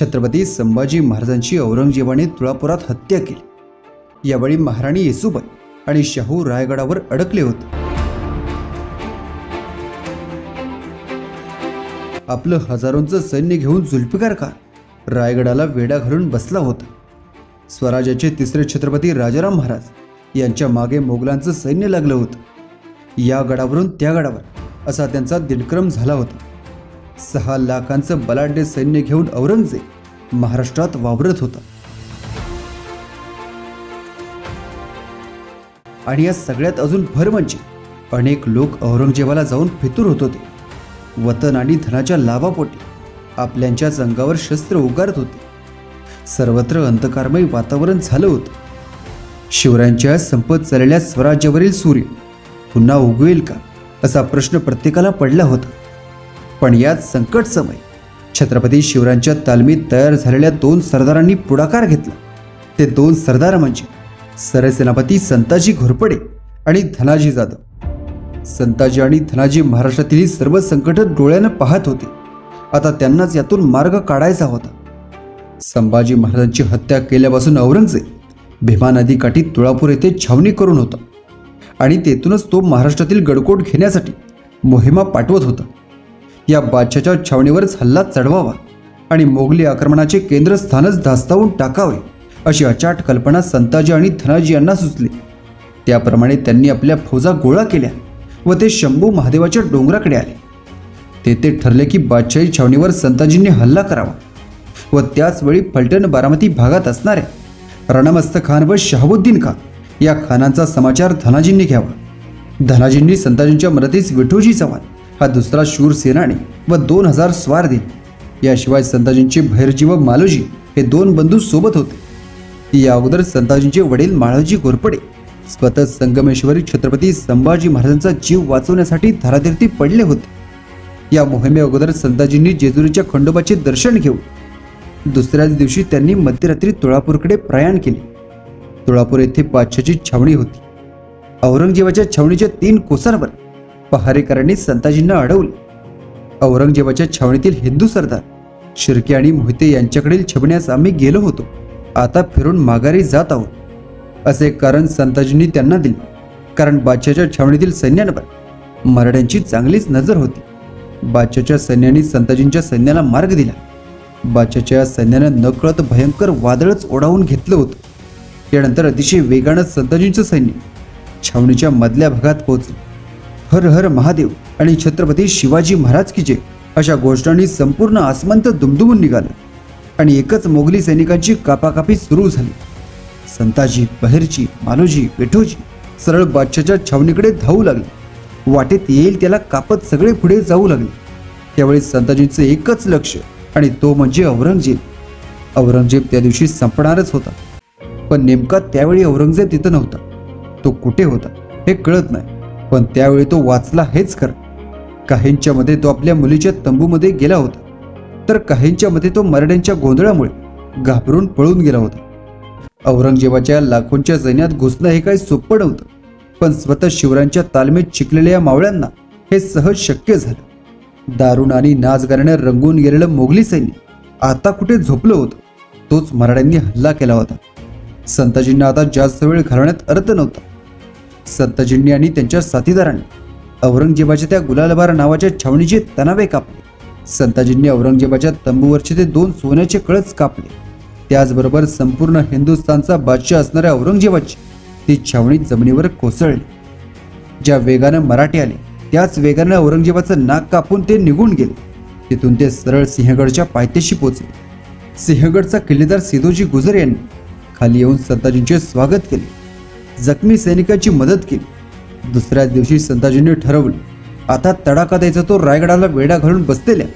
छत्रपती संभाजी महाराजांची औरंगजेबाने तुळापुरात हत्या केली. यावेळी महाराणी येसुबाई आणि शाहू रायगडावर अडकले होते. आपलं हजारोंचं सैन्य घेऊन जुल्फिकार खान रायगडाला वेढा घालून बसला होता. स्वराज्याचे तिसरे छत्रपती राजाराम महाराज यांच्या मागे मोगलांचं सैन्य लागलं होतं. या गडावरून त्या गडावर असा त्यांचा दिनक्रम झाला होता. सहा लाखांचं बलाढ्य सैन्य घेऊन औरंगजेब महाराष्ट्रात वावरत होता. आणि या सगळ्यात अजून भर म्हणजे अनेक लोक औरंगजेबाला जाऊन फितूर होत होते. वतन आणि धनाच्या लाभापोटी आपल्यांच्या अंगावर शस्त्र उगारत होते. सर्वत्र अंधकारमय वातावरण झालं होतं. शिवरायांच्या संपत चाललेल्या स्वराज्यावरील सूर्य पुन्हा उगवेल का असा प्रश्न प्रत्येकाला पडला होता. पण याच संकट समय. छत्रपती शिवरायांच्या तालमीत तयार झालेल्या दोन सरदारांनी पुढाकार घेतला. ते दोन सरदार म्हणजे सरसेनापती संताजी घोरपडे आणि धनाजी जाधव. संताजी आणि धनाजी महाराष्ट्रातील सर्व संकट डोळ्यानं पाहत होते. आता त्यांनाच यातून मार्ग काढायचा होता. संभाजी महाराजांची हत्या केल्यापासून औरंगजेब भीमा नदीकाठी तुळापूर येथे छावणी करून होता. आणि तेथूनच तो महाराष्ट्रातील गडकोट घेण्यासाठी मोहिमा पाठवत होता. या बादशाच्या छावणीवरच हल्ला चढवावा आणि मोगली आक्रमणाचे केंद्रस्थानच धास्तावून टाकावे अशी अचाट कल्पना संताजी आणि धनाजी यांना सुचली. त्याप्रमाणे त्यांनी आपल्या फौजा गोळा केल्या व ते शंभू महादेवाच्या डोंगराकडे आले. तेथे ठरले की बादशाही छावणीवर संताजींनी हल्ला करावा व त्याचवेळी फलटण बारामती भागात असणाऱ्या रणमस्त खान व शहाबुद्दीन खान या खानांचा समाचार धनाजींनी घ्यावा. धनाजींनी संताजींच्या मदतीस विठोजी चव्हाण हा दुसरा शूर सेनानी व दोन हजार स्वार याशिवाय संताजींचे भैरजी व मालोजी हे दोन बंधू सोबत होते. या अगोदर संताजींचे वडील माळोजी घोरपडे स्वतः संगमेश्वरी छत्रपती संभाजी महाराजांचा जीव वाचवण्यासाठी धारातीर्थी पडले होते. या मोहिमे अगोदर संताजींनी जेजुरीच्या खंडोबाचे दर्शन घेऊन दुसऱ्याच दिवशी त्यांनी मध्यरात्री तुळापूरकडे प्रयाण केले. तुळापूर येथे पाचशाची छावणी होती. औरंगजेबाच्या छावणीच्या तीन कोसांवर पहारेकरांनी संताजींना अडवले. औरंगजेबाच्या छावणीतील हिंदू सरदार शिर्के आणि मोहिते यांच्याकडील छबण्यास आम्ही गेलो होतो. आता फिरून माघारी जात आहोत. असे कारण संताजींनी त्यांना दिले. कारण बादशाच्या छावणीतील सैन्यांवर मराठ्यांची चांगलीच नजर होती. बादशाच्या सैन्याने संताजींच्या सैन्याला मार्ग दिला. बादशाच्या सैन्यानं नकळत भयंकर वादळच ओढावून घेतलं होतं. यानंतर अतिशय वेगानं संताजींचं सैन्य छावणीच्या मधल्या भागात पोहोचलं. हर हर महादेव आणि छत्रपती शिवाजी महाराज की जय अशा घोषणांनी संपूर्ण आसमंत दुमदुमून निघालं. आणि एकच मोगली सैनिकांची कापाकापी सुरू झाली. संताजी बहिरची मालोजी विठोजी सरळ बादशाच्या छावणीकडे धावू लागले. वाटेत येईल त्याला कापत सगळे पुढे जाऊ लागले. त्यावेळी संताजींचं एकच लक्ष आणि तो म्हणजे औरंगजेब. औरंगजेब त्या दिवशी संपणारच होता. पण नेमका त्यावेळी औरंगजेब तिथं नव्हता. तो कुठे होता हे कळत नाही. पण त्यावेळी तो वाचला हेच खरं. काहींच्या मध्ये तो आपल्या मुलीच्या तंबूमध्ये गेला होता. तर काहींच्या मध्ये तो मरड्यांच्या गोंधळामुळे घाबरून पळून गेला होता. औरंगजेबाच्या लाखोंच्या सैन्यात घुसणं हे काही सोपं नव्हतं. पण स्वतः शिवरायांच्या तालमीत शिकलेल्या या मावळ्यांना हे सहज शक्य झालं. दारुण आणि नाचगाण्याने रंगून गेलेलं मोगली सैन्य आता कुठे झोपलं होतं? तोच मराठ्यांनी हल्ला केला होता. संताजींना आता जास्त वेळ घालवण्यात अर्थ नव्हता. संताजींनी आणि त्यांच्या साथीदारांनी औरंगजेबाच्या त्या गुलालबार नावाच्या छावणीचे तणावे कापले. संताजींनी औरंगजेबाच्या तंबूवरचे ते दोन सोन्याचे कळच कापले. त्याचबरोबर संपूर्ण हिंदुस्थानचा बादशाह असणाऱ्या औरंगजेबाची ती छावणी जमिनीवर कोसळली. ज्या वेगानं मराठी आले त्याच वेगानं औरंगजेबाचं नाक कापून ते निघून गेले. तिथून ते सरळ सिंहगडच्या पायथ्याशी पोचले. सिंहगडचा किल्लेदार सिदोजी गुजर यांनी खाली येऊन संताजींचे स्वागत केले. जखमी सैनिकाची मदत केली. दुसऱ्याच दिवशी संताजींनी ठरवले आता तडाखा द्यायचा तो रायगडाला वेढा घालून बसलेल्या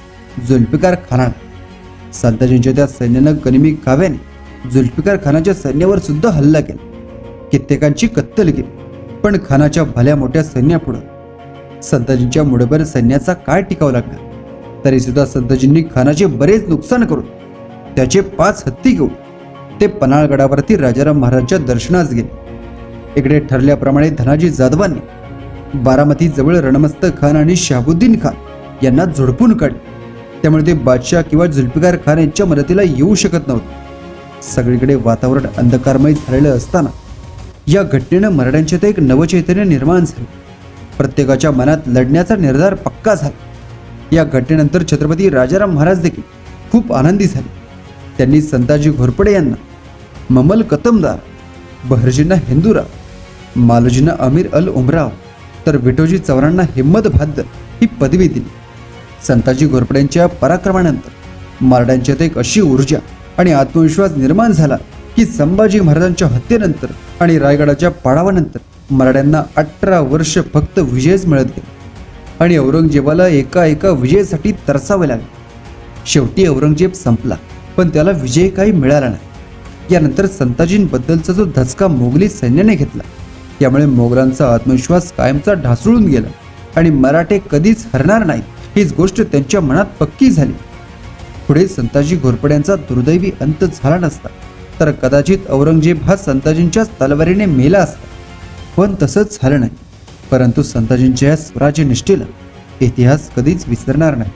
जुल्फिकार खानाला संताजींच्या त्या सैन्यानं गनिमी काव्याने जुल्फिकार खानाच्या सैन्यावर सुद्धा हल्ला केला. कित्येकांची कत्तल केली पण खानाच्या भल्या मोठ्या सैन्यापुढं संताजींच्या मुठभर सैन्याचा काय टिकावं लागला तरी सुद्धा संताजींनी खानाचे बरेच नुकसान करून त्याचे पाच हत्ती घेऊन ते पन्हाळगडावरती राजाराम महाराजांच्या दर्शनास गेले. इकडे ठरल्याप्रमाणे धनाजी जाधवांनी बारामती जवळ रणमस्त खान आणि शहाबुद्दीन खान यांना झोडपून काढले. त्यामुळे ते बादशाह किंवा जुल्फिकार खान यांच्या मदतीला येऊ शकत नव्हते. सगळीकडे वातावरण अंधकारमय झालेलं असताना या घटनेनं मराठ्यांच्यात एक नवचैतन्य निर्माण झाले. प्रत्येकाच्या मनात लढण्याचा निर्धार पक्का झाला. या घटनेनंतर छत्रपती राजाराम महाराज देखील खूप आनंदी झाले. त्यांनी संताजी घोरपडे यांना ममल कतमदार बहरजींना हिंदूराव मालोजींना अमीर अल उमराव तर विठोजी चव्हाणांना हिम्मत भाद्य ही पदवी दिली. संताजी घोरपड्यांच्या पराक्रमानंतर मारड्यांच्यात एक अशी ऊर्जा आणि आत्मविश्वास निर्माण झाला की संभाजी महाराजांच्या हत्येनंतर आणि रायगडाच्या पाडावानंतर मराठ्यांना अठरा वर्ष फक्त विजयच मिळत गेले. आणि औरंगजेबाला एका एका विजयासाठी तरसावे लागले. शेवटी औरंगजेब संपला पण त्याला विजय काही मिळाला नाही. यानंतर संताजींबद्दलचा जो धचका मोगली सैन्याने घेतला यामुळे मोगलांचा आत्मविश्वास कायमचा ढासळून गेला. आणि मराठे कधीच हरणार नाही हीच गोष्ट त्यांच्या मनात पक्की झाली. पुढे संताजी घोरपड्यांचा दुर्दैवी अंत झाला नसता तर कदाचित औरंगजेब हा संताजींच्याच तलवारीने मेला असता. पण तसंच झालं नाही. परंतु संताजींच्या या स्वराज्य निष्ठेला इतिहास कधीच विसरणार नाही.